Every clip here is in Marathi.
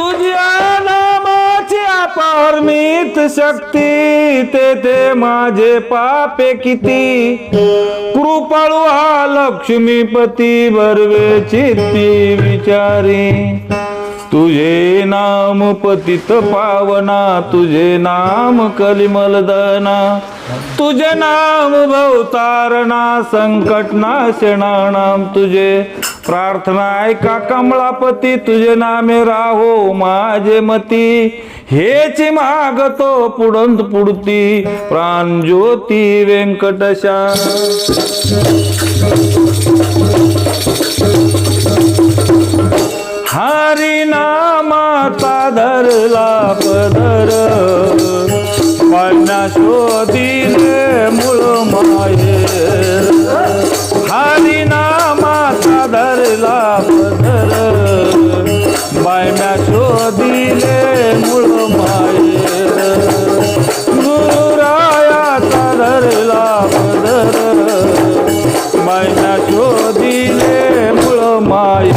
तुझ्या नामाची अपारमित शक्ती ते ते माझे पापे किती? कृपाळू हा लक्ष्मीपती बरवे चित्ती विचारी. तुझे नाम पतित पावना तुझे नाम कलिमलदना तुझे नाम भवतारणा संकट नाशनानाम तुझे प्रार्थना ऐका कमळापती तुझे नामे राहो माझे मती. हेच मागतो पुडंत पुडती प्राणज्योती व्यंकटशा. हरी नामाता धरला पदर पाण्या शोधिले शोधिले मूळ माये.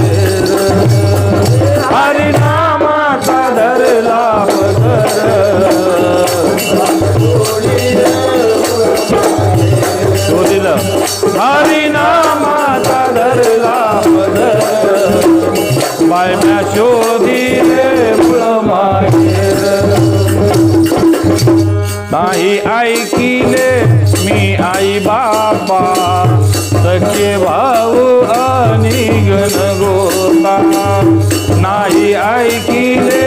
हरिनामाचा धरला पदर. शोधिलं हरिनामाचा धरला पदर. बायम्या शोध ऐकिले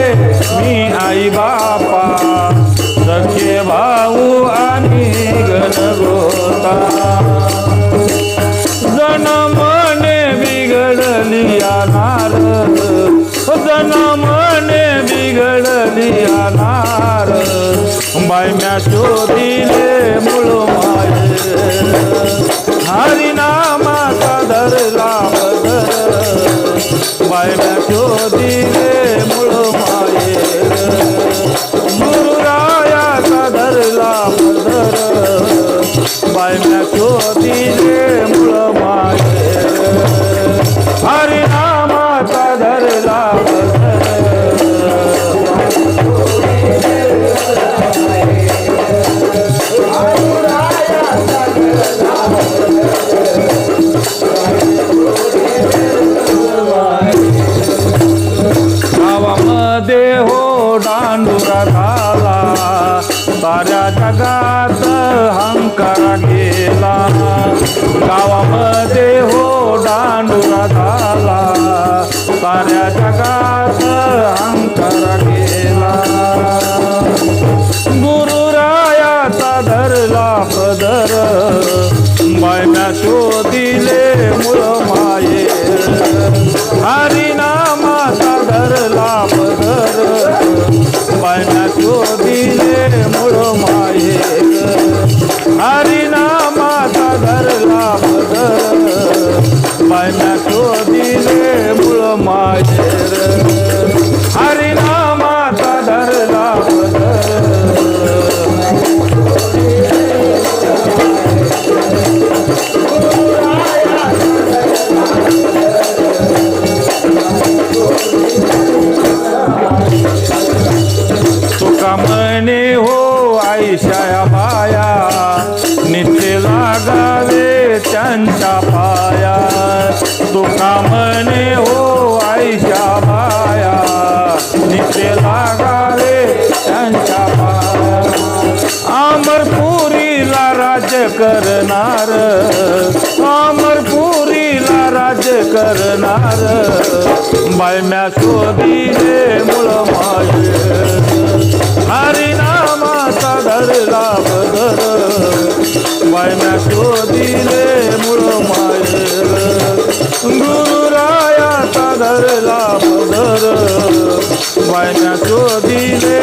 मी आई बापा सखे भाऊ आणि गणगोता. जनमने बिघडली आणार जनमने बिघडली आणार बायम्या शोधिले गुरुरायाचा धरला बदर बायम्या शोधिले मुळ माये हरिनामाचा धरला मदर. गावामध्ये हो डांडुरा झाला. साऱ्या जगात हंकारा गेला. गावामध्ये हो डांडुरा झाला. साऱ्या जगात हंकारा गेला. गुरुरायाचा धरला पदर. बायम्या शोधिले मुळ माये बायम्या शोधिले मुळ माये हरिनामाचा धरला तुका म्हणे हो आईशाया बाया नित्य लागावे त्यांच्या म्हणे हो आईशा माया नित्य लागावे त्यांच्या पाया. अमरपुरीला राज्य करणार अमरपुरीला राज्य करणार. बायम्या शोधिले मुळ माझे हरिनामाचा धरला बदल बायम्या शोधिले गुरुरायाचा धरला बदर बायम्या शोधिले